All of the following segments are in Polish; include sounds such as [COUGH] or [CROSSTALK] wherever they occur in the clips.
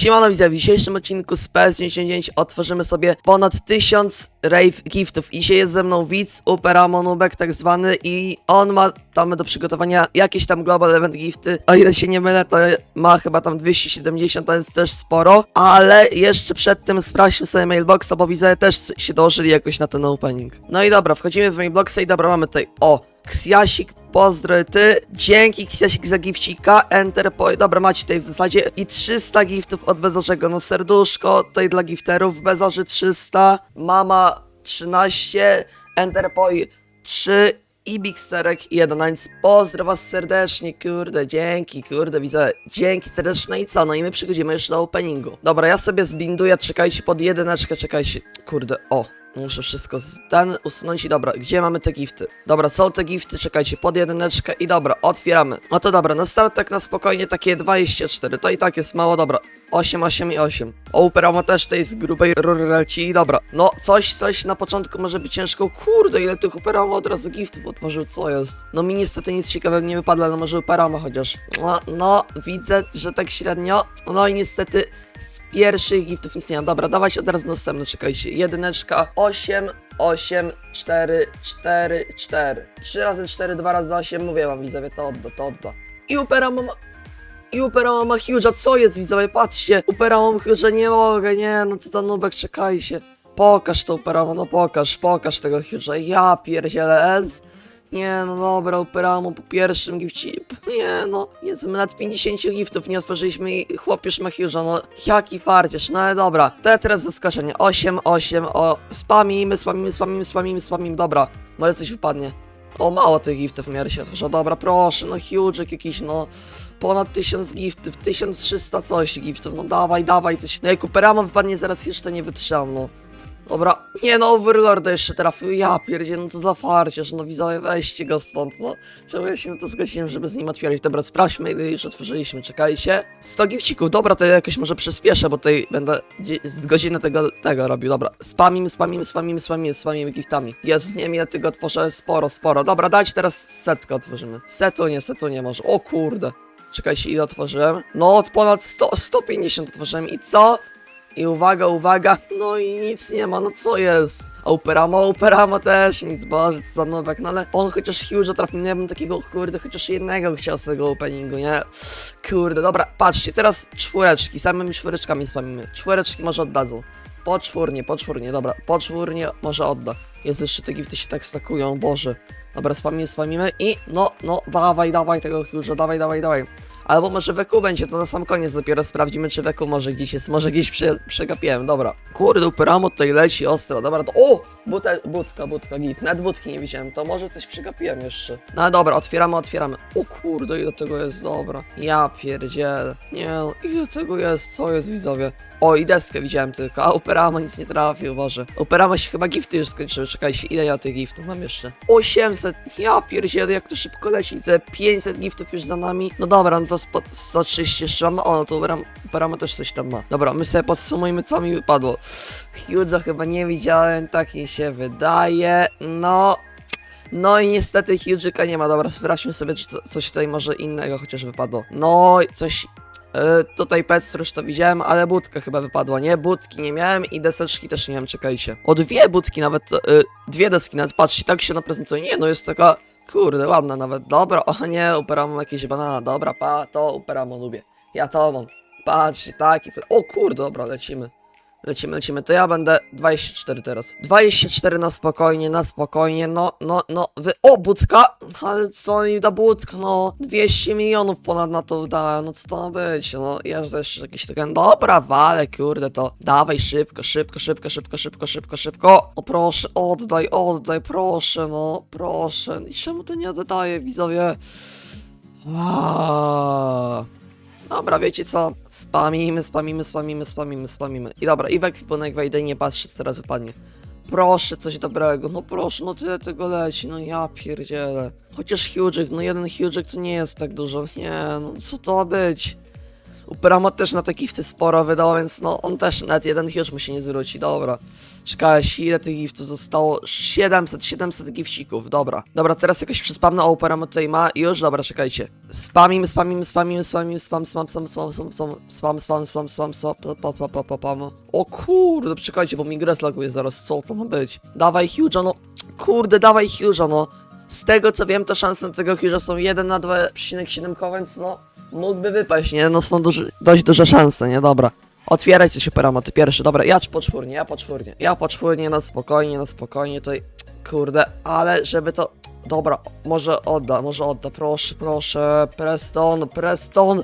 Siemano widzę, w dzisiejszym odcinku z PS99 otworzymy sobie ponad 1000 rave giftów. I dzisiaj jest ze mną widz, Uperamo Nubek tak zwany i on ma tam do przygotowania jakieś tam Global Event gifty, o ile się nie mylę to ma chyba tam 270, to jest też sporo, ale jeszcze przed tym sprawdźmy sobie mailboxa, bo widzę też się dołożyli jakoś na ten opening. No i dobra, wchodzimy w mailboxa i dobra, mamy tutaj, o, Ksiasik, pozdro ty. Dzięki Ksiasik za gifcika. Enter po... Dobra, macie tutaj w zasadzie i 300 giftów od Bezorzego. No serduszko tutaj dla gifterów. Bezorzy 300. Mama 13. Enterpoi 3. I Bigsterek 1. Pozdro was serdecznie, kurde, dzięki, kurde, widzę, dzięki serdeczne i co, no i my przychodzimy już do openingu. Dobra, ja sobie zbinduję, czekajcie pod jedyneczkę, czekajcie, kurde, o, Muszę wszystko ten usunąć i dobra, gdzie mamy te gifty? Dobra, są te gifty, czekajcie, pod jedyneczkę i dobra, otwieramy. No to dobra, na start tak na spokojnie takie 24, to i tak jest mało, dobra. 8, 8 i 8. Opera też tej z grubej rurelci i dobra. No, coś, coś na początku może być ciężko. Kurde, ile tych Operama od razu giftów otworzył, co jest? No mi niestety nic ciekawego nie wypadło, ale może Operama chociaż. No, no, widzę, że tak średnio. No i niestety z pierwszych giftów ma. Dobra, dawać od razu następne, czekajcie. Jedyneczka, 8, 8, 4, 4, 4. 3 razy 4, 2 razy 8, mówię wam widzowie, to odda, to odda. I Upera ma... I Upera ma Huge'a, co jest widzowie, patrzcie. Upera mam Huge'a, nie mogę, nie, no co za nubek, czekajcie. Pokaż to Upera, no pokaż, pokaż tego Huge'a, ja pierdzielę, Ez. Nie, no dobra, Operamo po pierwszym gifcie. Nie, no, jest nad 50 giftów, nie otworzyliśmy i chłop już ma Huge'a, no, jaki farcierz, no ale dobra. To teraz zaskoczenie, 8, 8, o, spamimy, spamimy, spamimy, spamimy, spamimy, dobra, może coś wypadnie. O, mało tych giftów w miarę się otworzyło, dobra, proszę, no Huge'ek jakiś, no, ponad 1000 giftów, 1300 coś giftów, no dawaj, dawaj coś. No jak Operamo wypadnie zaraz jeszcze nie wytrzymam, no. Dobra, nie no, Overlorda jeszcze trafił, ja pierdzie, no co za farcierz, no widzowie, weźcie go stąd, no. Czemu ja się na to zgodziłem, żeby z nim otwierać? Dobra, sprawdźmy, ile już otworzyliśmy, czekajcie. 100 gifcików, dobra, to ja jakoś może przyspieszę, bo tutaj będę z godzinę tego, tego robił, dobra. Spamimy, spamimy, spamimy, spamimy, spamimy giftami. Jezu, nie wiem ile tego otworzę, sporo, sporo. Dobra, dajcie teraz setkę otworzymy. Setu nie, setu nie może, o kurde. Czekajcie, ile otworzyłem? No, od ponad 100, 150 otworzyłem i co? I uwaga, uwaga, no i nic nie ma, no co jest? A Operama, Operama też nic, boże, co za nowek, no ale on chociaż Huge'a trafił, ja bym takiego, kurde, chociaż jednego chciał z tego openingu, nie? Kurde, dobra, patrzcie, teraz czwóreczki, samymi czwóreczkami spamimy, czwóreczki może oddadzą. Poczwórnie, poczwórnie, dobra, poczwórnie może odda. Jest jeszcze te gifty się tak stakują, boże. Dobra, spamimy, spamimy i no, no, dawaj, dawaj tego Huge'a, dawaj, dawaj, dawaj. Albo może Weku będzie, to na sam koniec dopiero sprawdzimy, czy Weku może gdzieś jest, może gdzieś prze, przegapiłem, dobra. Kurde, Uperamo tutaj leci ostro, dobra, to o! Bute, budka, budka, git, nawet budki nie widziałem, to może coś przegapiłem jeszcze. No dobra, otwieramy, otwieramy. O kurde, ile tego jest, dobra. Ja pierdzielę. Nie no, ile tego jest, co jest widzowie? O, i deskę widziałem tylko, a Operama nic nie trafił, Boże. Operama się chyba gifty już skończyły, czekajcie, ile ja tych giftów mam jeszcze? 800, ja pierdzielę, jak to szybko leci, widzę 500 giftów już za nami. No dobra, no to spo- 130 jeszcze mamy, o, no to Operama, Operama też coś tam ma. Dobra, my sobie podsumujmy, co mi wypadło. Huge'a chyba nie widziałem, tak mi się wydaje, no... No i niestety Huge'ika nie ma, dobra, sprawdźmy sobie, czy to, coś tutaj może innego chociaż wypadło. No, coś E, tutaj Petstrusz to widziałem, ale budka chyba wypadła, nie? Budki nie miałem i deseczki też nie miałem, czekajcie. O dwie budki nawet, e, dwie deski nawet, patrzcie, tak się ona prezentuje. Nie, no jest taka, kurde, ładna nawet. Dobra, o nie, uperam jakieś banana, dobra, pa, to uperam lubię. Ja to mam. Patrzcie, taki, o kurde, dobra, lecimy. Lecimy, lecimy, to ja będę 24 teraz. 24 na spokojnie, na spokojnie, no, no, no, wy... O, budka! Ale co mi da budka, no, 200 milionów ponad na to wydałem, no co to ma być, no, ja też jakiś taki, dobra, wale, kurde, to dawaj szybko, szybko, szybko, szybko, szybko, szybko, szybko, o proszę, oddaj, oddaj, proszę, no, proszę, i czemu to nie oddaje, widzowie? Aaaa. Dobra, wiecie co? Spamimy, spamimy, spamimy, spamimy, spamimy. I dobra, i ekwipunek wejdę i nie patrzę, co teraz wypadnie. Proszę, coś dobrego, no proszę, no tyle tego leci, no ja pierdzielę. Chociaż Hughek, no jeden Hughek to nie jest tak dużo, nie, no co to ma być? Uperamo też na te gifty sporo wydał, więc no on też nawet jeden huge mu się nie zwróci, dobra. Szukałeś ile tych giftów zostało? 700, 700 gifcików, dobra. Dobra, teraz jakoś przyspamno, o Uperamo tutaj ma i już, dobra, czekajcie. Spamim, spamim, spamim, spamim, spam, spam, spam, spam, spam, spam, spam, spam, spam, spam, spam, spam, spam, spam, spam. O kurde, czekajcie, bo mi grę zlaguje zaraz, co to ma być? Dawaj huge'a, no, kurde, dawaj huge'a, no. Z tego co wiem, to szanse na tego huge'a są 1 na 2,7 więc no, mógłby wypaść, nie? No są duży, dość duże szanse, nie? Dobra. Otwieraj coś operamo, ty pierwszy, dobra, ja poczwórnie, ja poczwórnie, ja poczwórnie, na spokojnie, na spokojnie, tutaj, kurde, ale żeby to, dobra, może odda, może odda, proszę, proszę, Preston, Preston,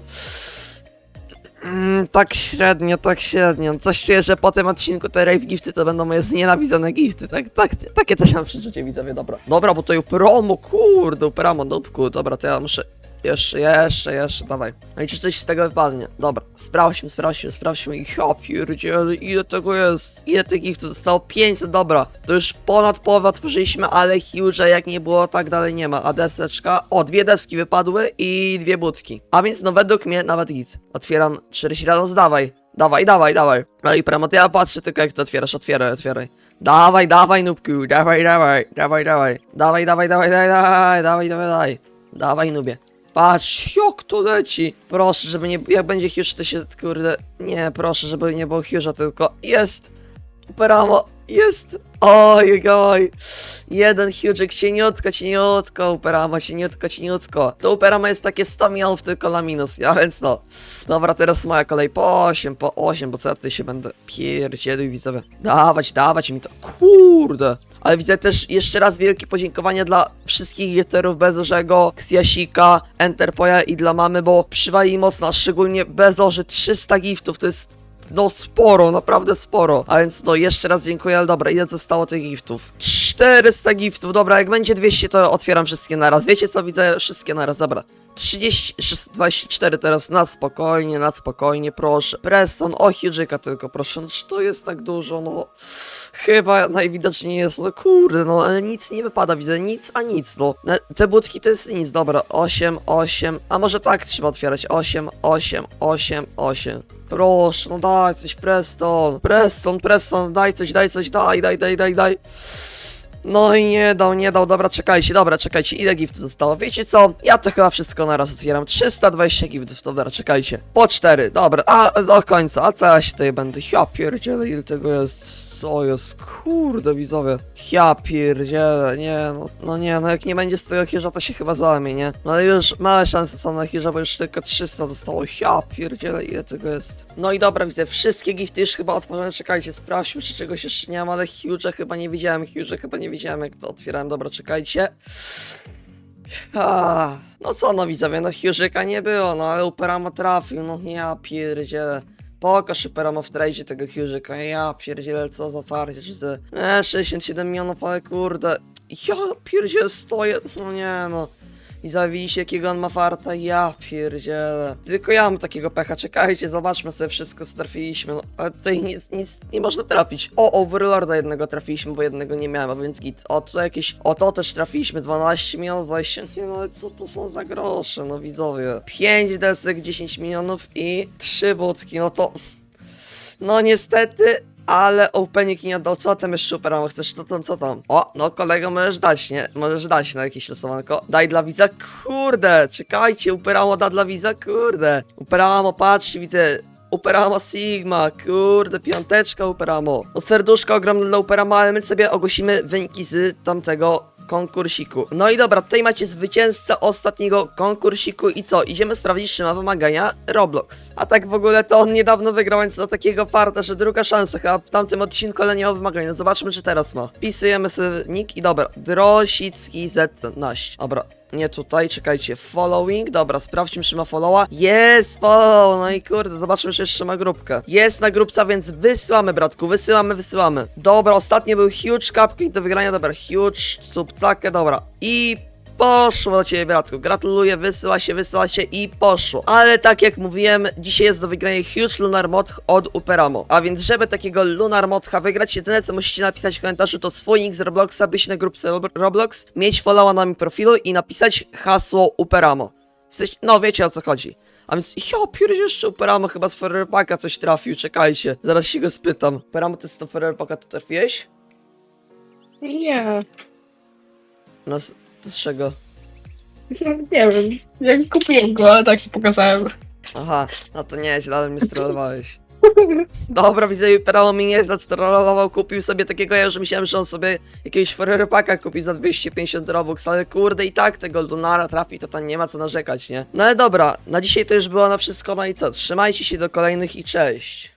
mm, tak średnio, tak średnio, coś czuję, że po tym odcinku te rave gifty to będą moje znienawidzone gifty, tak, tak, takie też mam przeczucie, widzowie, dobra, dobra, bo tutaj promo, kurde, promo, dupku, dobra, to ja muszę, jeszcze, jeszcze, jeszcze, dawaj. No i czy coś z tego wypadnie? Dobra, sprawdźmy, sprawdźmy, sprawdźmy. I ja pierdziele, ile tego jest? Ile tych giftów zostało? 500, dobra. To już ponad połowę otworzyliśmy, ale huge jak nie było, tak dalej nie ma. A deseczka? O, dwie deski wypadły i dwie budki. A więc no według mnie nawet git. Otwieram 40 rano, dawaj. Dawaj, dawaj, dawaj. No i pramo, to ja patrzę tylko jak to otwierasz, otwieraj, otwieraj. Dawaj, dawaj, nubku, dawaj, dawaj, dawaj, dawaj. Dawaj, dawaj, dawaj, dawaj, dawaj, dawaj, dawaj, dawaj. Dawaj, nubie. Patrz, jak to leci! Proszę, żeby nie. Jak będzie Huge, to się kurde. Nie, proszę, żeby nie było Huge'a, tylko jest! Uperamo, jest! Oj, oj! Jeden Huge'ek, cieniutko, cieniutko, Uperamo, cieniutko, cieniutko. To Uperamo jest takie 100 milionów tylko na minus, ja więc no. Dobra, teraz moja kolej po 8, po 8, bo co ja tutaj się będę pierdzielił widzowie. Dawać, dawać mi to. Kurde! Ale widzę też jeszcze raz wielkie podziękowanie dla wszystkich gifterów Bezorzego, Ksiasika, Enterpoja i dla mamy, bo przywali mocno, a szczególnie Bezorzy 300 giftów, to jest no sporo, naprawdę sporo. A więc no jeszcze raz dziękuję, ale dobra, ile zostało tych giftów? 400 giftów, dobra, jak będzie 200 to otwieram wszystkie naraz. Wiecie co, widzę wszystkie naraz, dobra. 30, 24 teraz na spokojnie, na spokojnie, proszę. Preston, o Hidżyka tylko, proszę, no czy to jest tak dużo, no. Chyba najwidoczniej jest, no kurde, no ale nic nie wypada, widzę, nic a nic, no. Te budki to jest nic, dobra, 8, 8, a może tak trzeba otwierać, 8, 8, 8, 8. Proszę, no daj coś, Preston, Preston, Preston, daj coś, daj coś, daj, daj, daj, daj, daj. No i nie dał, nie dał, dobra, czekajcie, dobra, czekajcie, ile giftów zostało? Wiecie co? Ja to chyba wszystko na raz otwieram, 320 giftów, dobra, czekajcie. Po 4, dobra, a do końca, a co ja się tutaj będę? Ja pierdzielę, ile tego jest, co jest, kurde widzowie. Ja pierdzielę, nie, no, no nie, no jak nie będzie z tego hirza, to się chyba załamie, nie? No ale już małe szanse są na hirza, bo już tylko 300 zostało, ja pierdzielę, ile tego jest. No i dobra, widzę, wszystkie gifty już chyba otworzone, czekajcie, sprawdźmy, czy czegoś jeszcze nie mam, ale huge chyba nie widziałem, huge chyba nie widziałem, jak to otwierałem, dobra, czekajcie. A, no co no widzowie, no Hughes'yka nie było, no ale Uperamo trafił, no ja pierdzielę. Pokaż Uperamo w tradzie tego Hughes'yka, ja pierdzielę, co za farcie, czy ze... E, 67 milionów, ale kurde, ja pierdzielę stoję, no nie no. I zawidzicie jakiego on ma farta, ja pierdzielę. Tylko ja mam takiego pecha, czekajcie, zobaczmy sobie wszystko co trafiliśmy, no ale tutaj nic, nic nie można trafić. O, Overlorda jednego trafiliśmy, bo jednego nie miałem, a więc git. O, tu jakieś, o to też trafiliśmy, 12 milionów, 20, nie no ale co to są za grosze, no widzowie. 5 desek, 10 milionów i 3 budki, no to... No niestety, ale opening nie oddał. Co tam jeszcze Uperamo chcesz? Co tam, co tam? O, no kolego możesz dać, nie? Możesz dać na jakieś losowanko. Daj dla widza, kurde, czekajcie, Uperamo da dla widza, kurde. Uperamo, patrzcie, widzę, Uperamo Sigma, kurde, piąteczka Uperamo. No serduszko ogromne dla Uperamo, ale my sobie ogłosimy wyniki z tamtego konkursiku. No i dobra, tutaj macie zwycięzcę ostatniego konkursiku i co? Idziemy sprawdzić, czy ma wymagania Roblox. A tak w ogóle to on niedawno wygrał, więc za takiego farta, że druga szansa, chyba w tamtym odcinku, ale nie ma wymagania. Zobaczmy, czy teraz ma. Wpisujemy sobie nick i dobra, Drosicki Z12. Dobra, nie tutaj, czekajcie, following, dobra, sprawdźmy, czy ma followa. Jest follow, no i kurde, zobaczmy, czy jeszcze ma grupkę. Jest na grupca, więc wysyłamy, bratku, wysyłamy, wysyłamy. Dobra, ostatnio był huge cupcake do wygrania, dobra, huge, subcakę, dobra. I Poszło do ciebie, bratku. Gratuluję, wysyła się, wysyła się i poszło. Ale tak jak mówiłem, dzisiaj jest do wygrania Huge Lunar Mod od Uperamo. A więc, żeby takiego Lunar Modha wygrać, jedyne co musicie napisać w komentarzu to swój nick z Robloxa, być na grupce Rob- Roblox, mieć followa na mi profilu i napisać hasło Uperamo. W sensie, no wiecie o co chodzi. A więc, ja pierdzie jeszcze Uperamo chyba z Ferrerpaka coś trafił, czekajcie. Zaraz się go spytam. Uperamo, ty z to Ferrerpaka tu trafiłeś? Nie, No, z, czego? nie wiem. Jak kupiłem go, ale tak się pokazałem. Aha, no to nie, ale mnie strollowałeś. [LAUGHS] Dobra, widzę, Uperamo mi nieźle strollował, kupił sobie takiego, ja już myślałem, że on sobie jakiegoś Ferrerpaka kupi za 250 Robux, ale kurde i tak tego Lunara trafi, to tam nie ma co narzekać, nie? No ale dobra, na dzisiaj to już było na wszystko, no i co, trzymajcie się do kolejnych i cześć.